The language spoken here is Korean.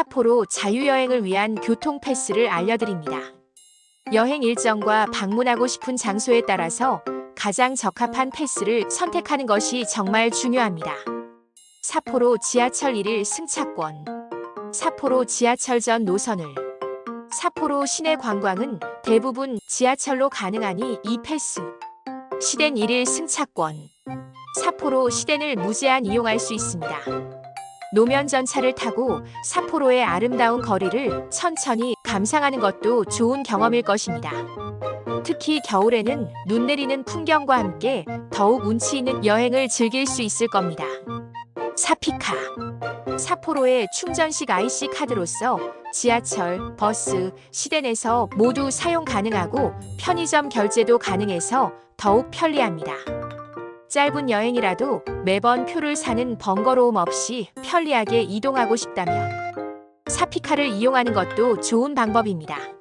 사포로 자유여행을 위한 교통 패스를 알려드립니다. 여행 일정과 방문하고 싶은 장소에 따라서 가장 적합한 패스를 선택하는 것이 정말 중요합니다. 사포로 지하철 1일 승차권, 사포로 지하철 전 노선을, 사포로 시내 관광은 대부분 지하철로 가능하니 이 패스. 시댄 1일 승차권, 사포로 시댄을 무제한 이용할 수 있습니다. 노면 전차를 타고 사포로의 아름다운 거리를 천천히 감상하는 것도 좋은 경험일 것입니다. 특히 겨울에는 눈 내리는 풍경과 함께 더욱 운치 있는 여행을 즐길 수 있을 겁니다. 사피카 사포로의 충전식 IC 카드로서 지하철, 버스, 시댄에서 모두 사용 가능하고 편의점 결제도 가능해서 더욱 편리합니다. 짧은 여행이라도 매번 표를 사는 번거로움 없이 편리하게 이동하고 싶다면 사피카를 이용하는 것도 좋은 방법입니다.